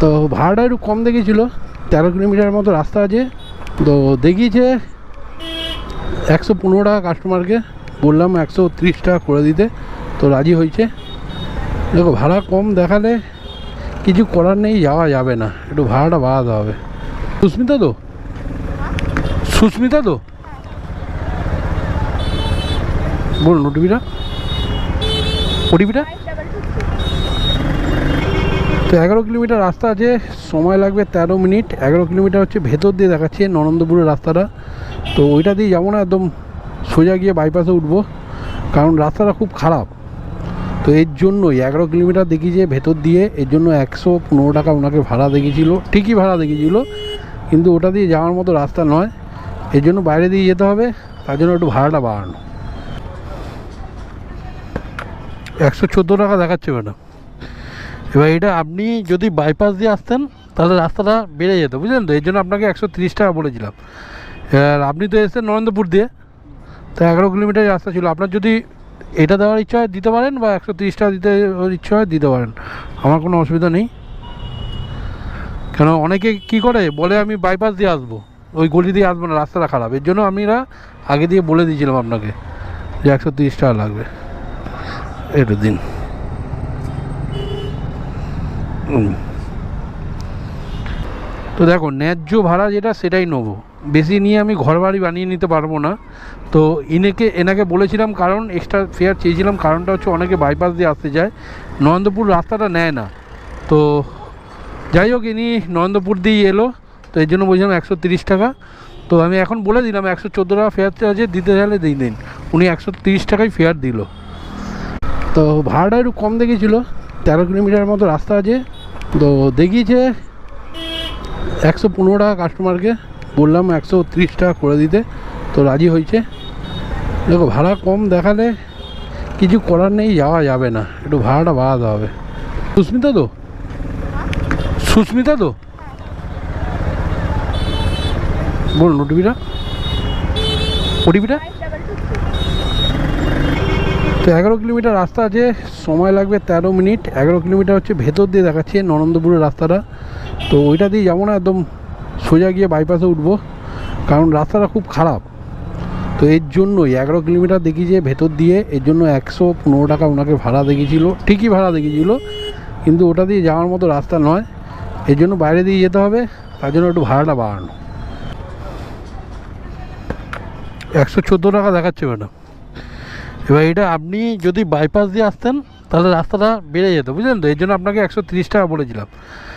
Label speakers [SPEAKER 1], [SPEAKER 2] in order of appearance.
[SPEAKER 1] তো ভাড়াটা একটু কম দেখিয়েছিল, তেরো কিলোমিটার মতো রাস্তা আছে। তো দেখিয়েছে একশো পনেরো টাকা কাস্টমারকে বললাম একশো তিরিশ টাকা করে দিতে, তো রাজি হয়েছে। দেখো, ভাড়া কম দেখালে কিছু করার নেই, যাওয়া যাবে না, একটু ভাড়াটা বাড়াতে হবে। সুস্মিতা তো? সুস্মিতা তো? বলুন ওটিপিটা ওটিপিটা তো এগারো কিলোমিটার রাস্তা আছে, সময় লাগবে তেরো মিনিট। এগারো কিলোমিটার হচ্ছে ভেতর দিয়ে দেখাচ্ছে নরেন্দ্রপুরের রাস্তাটা। তো ওইটা দিয়ে যাব না, একদম সোজা গিয়ে বাইপাসে উঠবো, কারণ রাস্তাটা খুব খারাপ। তো এর জন্যই এগারো কিলোমিটার দেখিয়েছে ভেতর দিয়ে, এর জন্য একশো পনেরো টাকা ওনাকে ভাড়া দেখিয়েছিল, ঠিকই ভাড়া দেখিয়েছিল, কিন্তু ওটা দিয়ে যাওয়ার মতো রাস্তা নয়। এর জন্য বাইরে দিয়ে যেতে হবে, তার জন্য একটু ভাড়াটা বাড়ানো। একশো চোদ্দ টাকা দেখাচ্ছে ম্যাডাম। এবার এটা আপনি যদি বাইপাস দিয়ে আসতেন, তাহলে রাস্তাটা বেড়ে যেত, বুঝলেন তো? এর জন্য আপনাকে একশো তিরিশ টাকা বলেছিলাম। এবার আপনি তো এসেছেন নরেন্দ্রপুর দিয়ে, তো এগারো কিলোমিটার রাস্তা ছিল। আপনার যদি এটা দেওয়ার ইচ্ছা হয় দিতে পারেন বা একশো তিরিশ টাকা দিতে ইচ্ছা হয় দিতে পারেন। আমার কোনো অসুবিধা নেই। কেন, অনেকে কি করে? বলে আমি বাইপাস দিয়ে আসব। ওই গলি দিয়ে আসব না, রাস্তাটা খারাপ। এর জন্য আমিরা আগে দিয়ে বলে দিয়েছিলাম আপনাকে যে একশো তিরিশ টাকা লাগবে। এটা দিন। তো দেখো, ন্যায্য ভাড়া যেটা, সেটাই নেব। বেশি নিয়ে আমি ঘর বাড়ি বানিয়ে নিতে পারব না। তো ইনেকে, এনাকে বলেছিলাম কারণ এক্সট্রা ফেয়ার চেয়েছিলাম, কারণটা হচ্ছে অনেকে বাইপাস দিয়ে আসতে যায় নরেন্দ্রপুর রাস্তাটা নেয় না। তো যাই হোক, ইনি নরেন্দ্রপুর দিয়েই এলো। তো এর জন্য বলছিলাম একশো তিরিশ টাকা। তো আমি এখন বলে দিলাম, একশো চোদ্দ টাকা ফেয়ার আছে, দিতে চাইলে দিই দিন। উনি একশো তিরিশ টাকায় ফেয়ার দিল। তো ভাড়াটা একটু কম দেখেছিলো। তেরো কিলোমিটার মতো রাস্তা আছে। তো দেখিয়েছে একশো পনেরো টাকা কাস্টমারকে বললাম একশো তিরিশ টাকা করে দিতে, তো রাজি হয়েছে। দেখো, ভাড়া কম দেখালে কিছু করার নেই, যাওয়া যাবে না। একটু ভাড়াটা বাড়াতে হবে। সুস্মিতা তো? সুস্মিতা তো? বলুন ওটিপিটা ওটিপিটা তো এগারো কিলোমিটার রাস্তা আছে, সময় লাগবে তেরো মিনিট। এগারো কিলোমিটার হচ্ছে ভেতর দিয়ে দেখাচ্ছে নরেন্দ্রপুরের রাস্তাটা। তো ওইটা দিয়ে যাব না, একদম সোজা গিয়ে বাইপাসে উঠবো, কারণ রাস্তাটা খুব খারাপ। তো এর জন্যই এগারো কিলোমিটার দেখিয়েছে ভেতর দিয়ে, এর জন্য একশো পনেরো টাকা ওনাকে ভাড়া দেখিয়েছিল, ঠিকই ভাড়া দেখিয়েছিল, কিন্তু ওটা দিয়ে যাওয়ার মতো রাস্তা নয়। এর জন্য বাইরে দিয়ে যেতে হবে, তার জন্য একটু ভাড়াটা বাড়ানো। একশো চোদ্দ টাকা দেখাচ্ছে ম্যাডাম। এবার এটা আপনি যদি বাইপাস দিয়ে আসতেন, তাহলে রাস্তাটা বেড়ে যেত, বুঝলেন তো? এই জন্য আপনাকে একশো তিরিশ টাকা বলেছিলাম।